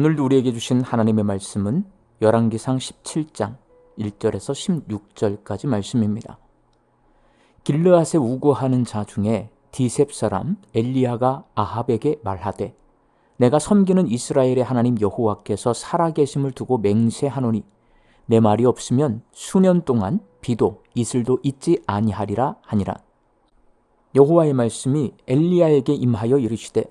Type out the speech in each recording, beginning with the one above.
오늘도 우리에게 주신 하나님의 말씀은 열왕기상 17장 1절에서 16절까지 말씀입니다. 길르앗에 우고하는 자 중에 디셉 사람 엘리야가 아합에게 말하되 내가 섬기는 이스라엘의 하나님 여호와께서 살아계심을 두고 맹세하노니 내 말이 없으면 수년 동안 비도 이슬도 있지 아니하리라 하니라. 여호와의 말씀이 엘리야에게 임하여 이르시되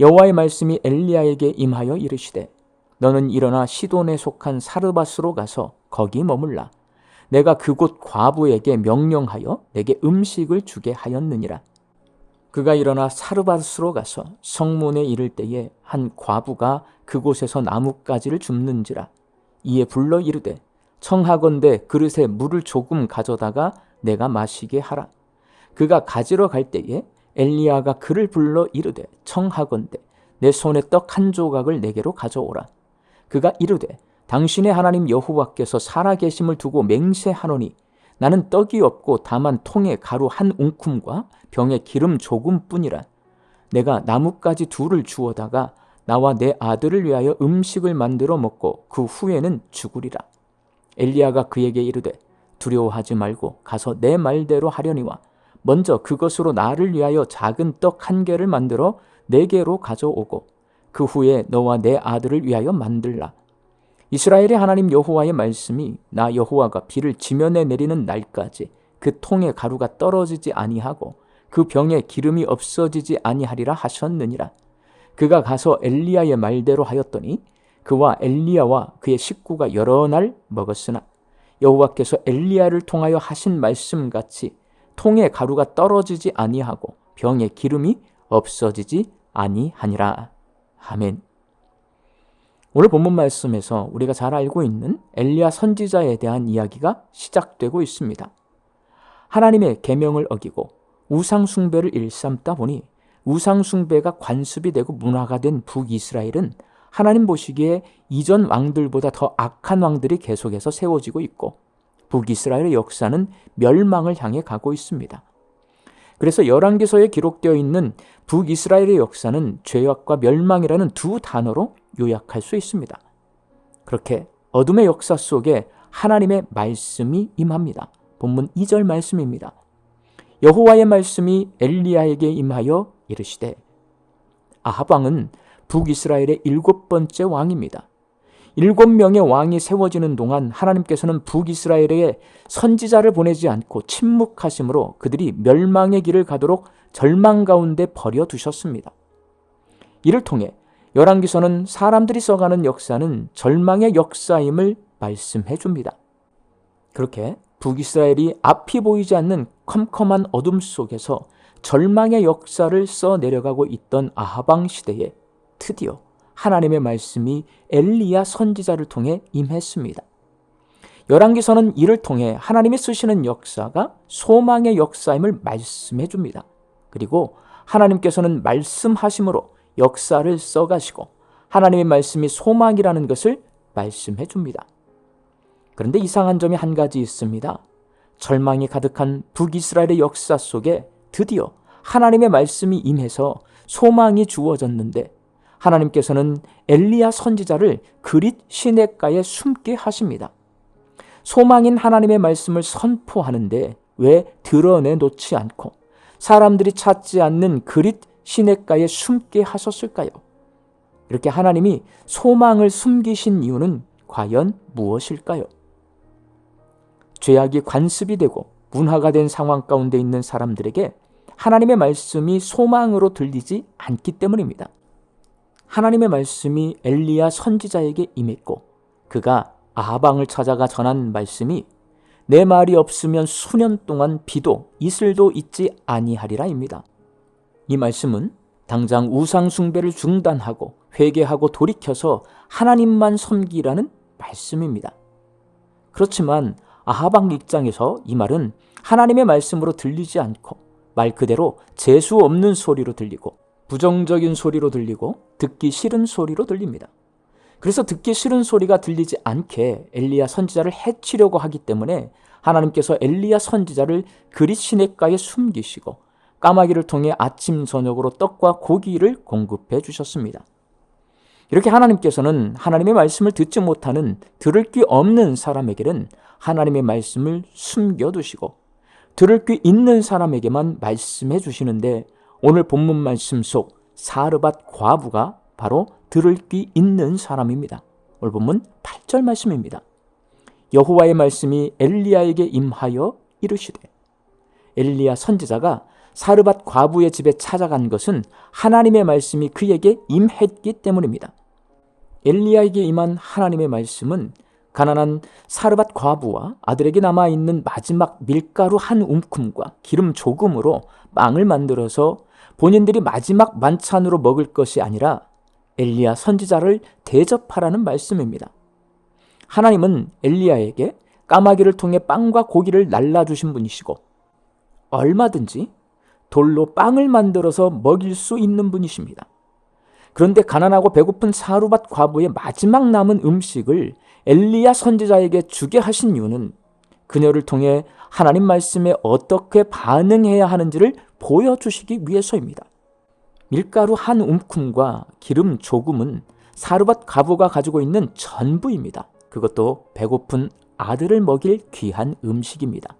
여호와의 말씀이 엘리야에게 임하여 이르시되 너는 일어나 시돈에 속한 사르밧으로 가서 거기 머물라. 내가 그곳 과부에게 명령하여 내게 음식을 주게 하였느니라. 그가 일어나 사르밧으로 가서 성문에 이를 때에 한 과부가 그곳에서 나뭇가지를 줍는지라. 이에 불러 이르되 청하건대 그릇에 물을 조금 가져다가 내가 마시게 하라. 그가 가지러 갈 때에 엘리야가 그를 불러 이르되 청하건대 내 손에 떡 한 조각을 내게로 가져오라. 그가 이르되 당신의 하나님 여호와께서 살아계심을 두고 맹세하노니 나는 떡이 없고 다만 통에 가루 한 웅큼과 병에 기름 조금뿐이라. 내가 나뭇가지 둘을 주어다가 나와 내 아들을 위하여 음식을 만들어 먹고 그 후에는 죽으리라. 엘리야가 그에게 이르되 두려워하지 말고 가서 내 말대로 하려니와 먼저 그것으로 나를 위하여 작은 떡 한 개를 만들어 내게로 가져오고 그 후에 너와 내 아들을 위하여 만들라. 이스라엘의 하나님 여호와의 말씀이 나 여호와가 비를 지면에 내리는 날까지 그 통에 가루가 떨어지지 아니하고 그 병에 기름이 없어지지 아니하리라 하셨느니라. 그가 가서 엘리야의 말대로 하였더니 그와 엘리야와 그의 식구가 여러 날 먹었으나 여호와께서 엘리야를 통하여 하신 말씀 같이 통에 가루가 떨어지지 아니하고 병에 기름이 없어지지 아니하니라. 아멘. 오늘 본문 말씀에서 우리가 잘 알고 있는 엘리야 선지자에 대한 이야기가 시작되고 있습니다. 하나님의 계명을 어기고 우상 숭배를 일삼다 보니 우상 숭배가 관습이 되고 문화가 된 북이스라엘은 하나님 보시기에 이전 왕들보다 더 악한 왕들이 계속해서 세워지고 있고 북이스라엘의 역사는 멸망을 향해 가고 있습니다. 그래서 열왕기서에 기록되어 있는 북이스라엘의 역사는 죄악과 멸망이라는 두 단어로 요약할 수 있습니다. 그렇게 어둠의 역사 속에 하나님의 말씀이 임합니다. 본문 2절 말씀입니다. 여호와의 말씀이 엘리야에게 임하여 이르시되 아합 왕은 북이스라엘의 일곱 번째 왕입니다. 일곱 명의 왕이 세워지는 동안 하나님께서는 북이스라엘에 선지자를 보내지 않고 침묵하심으로 그들이 멸망의 길을 가도록 절망 가운데 버려 두셨습니다. 이를 통해 열왕기서는 사람들이 써가는 역사는 절망의 역사임을 말씀해 줍니다. 그렇게 북이스라엘이 앞이 보이지 않는 컴컴한 어둠 속에서 절망의 역사를 써 내려가고 있던 아하방 시대에 드디어 하나님의 말씀이 엘리야 선지자를 통해 임했습니다. 열왕기서는 이를 통해 하나님이 쓰시는 역사가 소망의 역사임을 말씀해 줍니다. 그리고 하나님께서는 말씀하심으로 역사를 써가시고 하나님의 말씀이 소망이라는 것을 말씀해 줍니다. 그런데 이상한 점이 한 가지 있습니다. 절망이 가득한 북이스라엘의 역사 속에 드디어 하나님의 말씀이 임해서 소망이 주어졌는데 하나님께서는 엘리야 선지자를 그릿 시냇가에 숨게 하십니다. 소망인 하나님의 말씀을 선포하는데 왜 드러내 놓지 않고 사람들이 찾지 않는 그릿 시냇가에 숨게 하셨을까요? 이렇게 하나님이 소망을 숨기신 이유는 과연 무엇일까요? 죄악이 관습이 되고 문화가 된 상황 가운데 있는 사람들에게 하나님의 말씀이 소망으로 들리지 않기 때문입니다. 하나님의 말씀이 엘리야 선지자에게 임했고 그가 아방을 찾아가 전한 말씀이 내 말이 없으면 수년 동안 비도 이슬도 있지 아니하리라입니다. 이 말씀은 당장 우상 숭배를 중단하고 회개하고 돌이켜서 하나님만 섬기라는 말씀입니다. 그렇지만 아하방 입장에서 이 말은 하나님의 말씀으로 들리지 않고 말 그대로 재수 없는 소리로 들리고 부정적인 소리로 들리고 듣기 싫은 소리로 들립니다. 그래서 듣기 싫은 소리가 들리지 않게 엘리야 선지자를 해치려고 하기 때문에 하나님께서 엘리야 선지자를 그릿 시냇가에 숨기시고 까마귀를 통해 아침 저녁으로 떡과 고기를 공급해 주셨습니다. 이렇게 하나님께서는 하나님의 말씀을 듣지 못하는 들을 귀 없는 사람에게는 하나님의 말씀을 숨겨 두시고 들을 귀 있는 사람에게만 말씀해 주시는데 오늘 본문 말씀 속 사르밧 과부가 바로 들을 귀 있는 사람입니다. 오늘 본문 8절 말씀입니다. 여호와의 말씀이 엘리야에게 임하여 이르시되 엘리야 선지자가 사르밧 과부의 집에 찾아간 것은 하나님의 말씀이 그에게 임했기 때문입니다. 엘리야에게 임한 하나님의 말씀은 가난한 사르밧 과부와 아들에게 남아 있는 마지막 밀가루 한 움큼과 기름 조금으로 빵을 만들어서 본인들이 마지막 만찬으로 먹을 것이 아니라 엘리야 선지자를 대접하라는 말씀입니다. 하나님은 엘리야에게 까마귀를 통해 빵과 고기를 날라주신 분이시고 얼마든지 돌로 빵을 만들어서 먹일 수 있는 분이십니다. 그런데 가난하고 배고픈 사루밭 과부의 마지막 남은 음식을 엘리야 선지자에게 주게 하신 이유는 그녀를 통해 하나님 말씀에 어떻게 반응해야 하는지를 보여주시기 위해서입니다. 밀가루 한 움큼과 기름 조금은 사르밧 과부가 가지고 있는 전부입니다. 그것도 배고픈 아들을 먹일 귀한 음식입니다.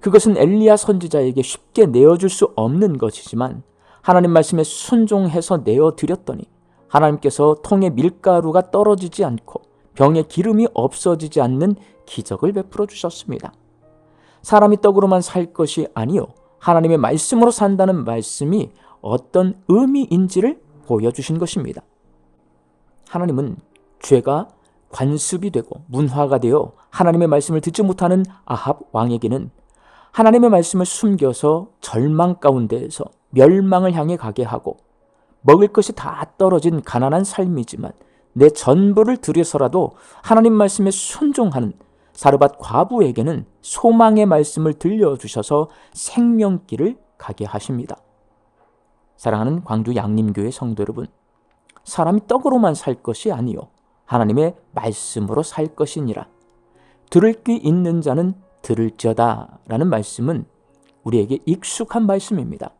그것은 엘리야 선지자에게 쉽게 내어줄 수 없는 것이지만 하나님 말씀에 순종해서 내어드렸더니 하나님께서 통에 밀가루가 떨어지지 않고 병에 기름이 없어지지 않는 기적을 베풀어 주셨습니다. 사람이 떡으로만 살 것이 아니요 하나님의 말씀으로 산다는 말씀이 어떤 의미인지를 보여주신 것입니다. 하나님은 죄가 관습이 되고 문화가 되어 하나님의 말씀을 듣지 못하는 아합 왕에게는 하나님의 말씀을 숨겨서 절망 가운데에서 멸망을 향해 가게 하고 먹을 것이 다 떨어진 가난한 삶이지만 내 전부를 들여서라도 하나님 말씀에 순종하는 사르밧 과부에게는 소망의 말씀을 들려주셔서 생명길을 가게 하십니다. 사랑하는 광주 양림교회 성도 여러분, 사람이 떡으로만 살 것이 아니요 하나님의 말씀으로 살 것이니라. 들을 귀 있는 자는 들을지어다라는 말씀은 우리에게 익숙한 말씀입니다.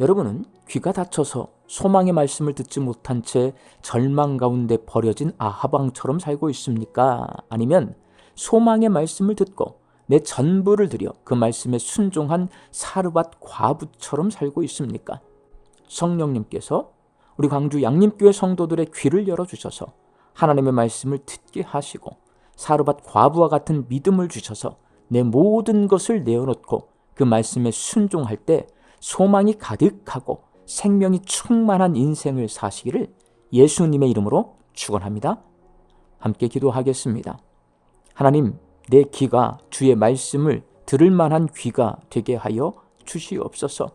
여러분은 귀가 닫혀서 소망의 말씀을 듣지 못한 채 절망 가운데 버려진 아하방처럼 살고 있습니까? 아니면 소망의 말씀을 듣고 내 전부를 들여 그 말씀에 순종한 사르밧 과부처럼 살고 있습니까? 성령님께서 우리 광주 양림교회 성도들의 귀를 열어주셔서 하나님의 말씀을 듣게 하시고 사르밧 과부와 같은 믿음을 주셔서 내 모든 것을 내어놓고 그 말씀에 순종할 때 소망이 가득하고 생명이 충만한 인생을 사시기를 예수님의 이름으로 축원합니다. 함께 기도하겠습니다. 하나님, 내 귀가 주의 말씀을 들을 만한 귀가 되게 하여 주시옵소서.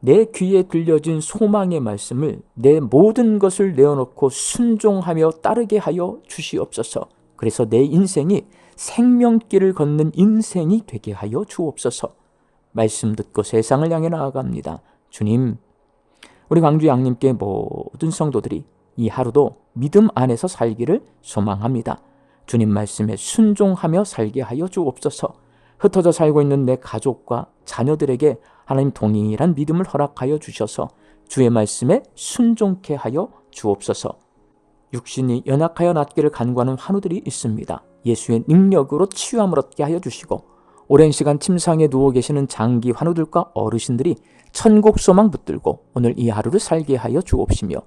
내 귀에 들려진 소망의 말씀을 내 모든 것을 내어놓고 순종하며 따르게 하여 주시옵소서. 그래서 내 인생이 생명길을 걷는 인생이 되게 하여 주옵소서. 말씀 듣고 세상을 향해 나아갑니다. 주님, 우리 광주 양님께 모든 성도들이 이 하루도 믿음 안에서 살기를 소망합니다. 주님 말씀에 순종하며 살게 하여 주옵소서. 흩어져 살고 있는 내 가족과 자녀들에게 하나님 동일한 믿음을 허락하여 주셔서 주의 말씀에 순종케 하여 주옵소서. 육신이 연약하여 낫기를 간구하는 환우들이 있습니다. 예수의 능력으로 치유함을 얻게 하여 주시고 오랜 시간 침상에 누워 계시는 장기 환우들과 어르신들이 천국 소망 붙들고 오늘 이 하루를 살게 하여 주옵시며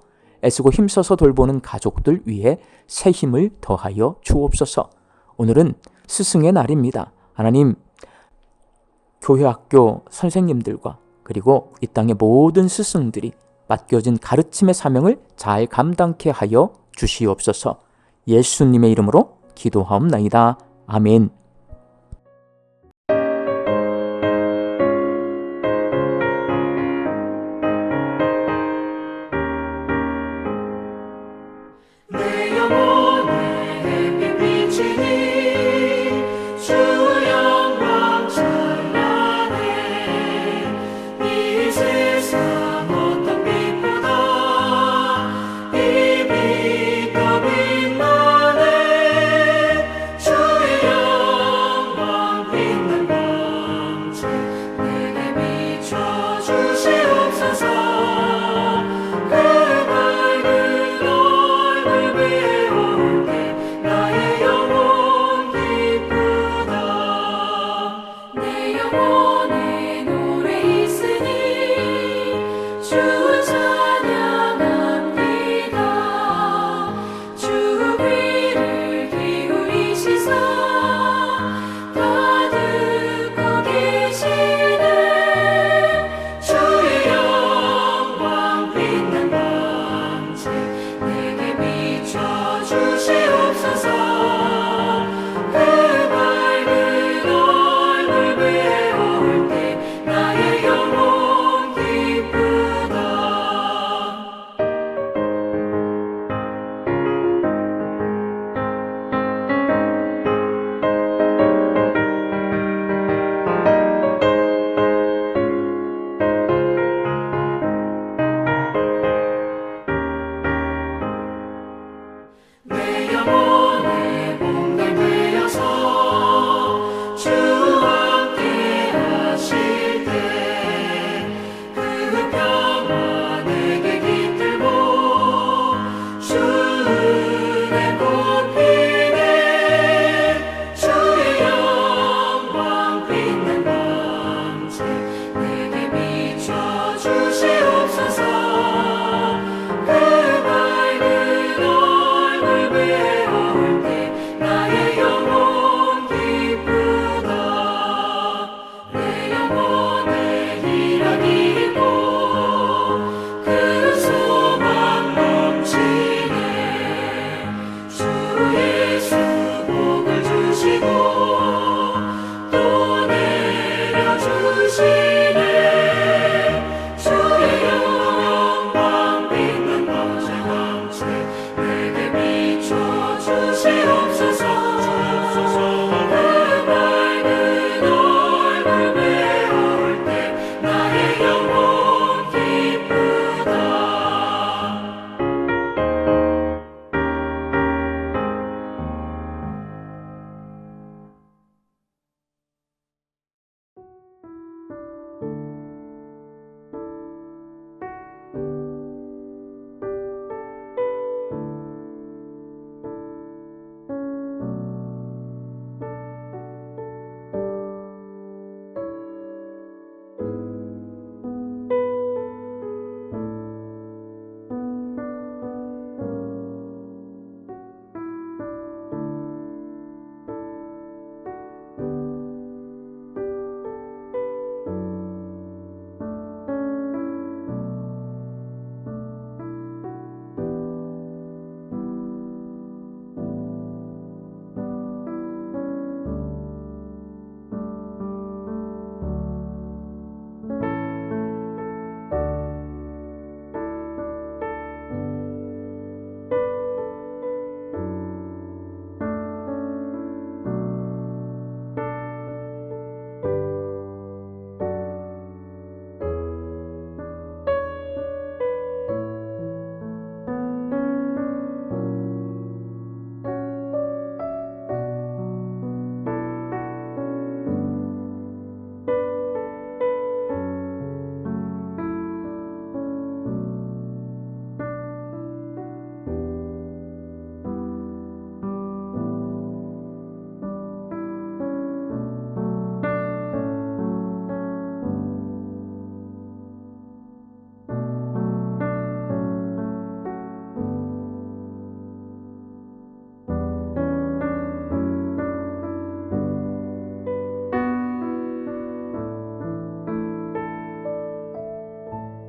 애쓰고 힘써서 돌보는 가족들 위해 새 힘을 더하여 주옵소서. 오늘은 스승의 날입니다. 하나님, 교회 학교 선생님들과 그리고 이 땅의 모든 스승들이 맡겨진 가르침의 사명을 잘 감당케 하여 주시옵소서. 예수님의 이름으로 기도하옵나이다. 아멘.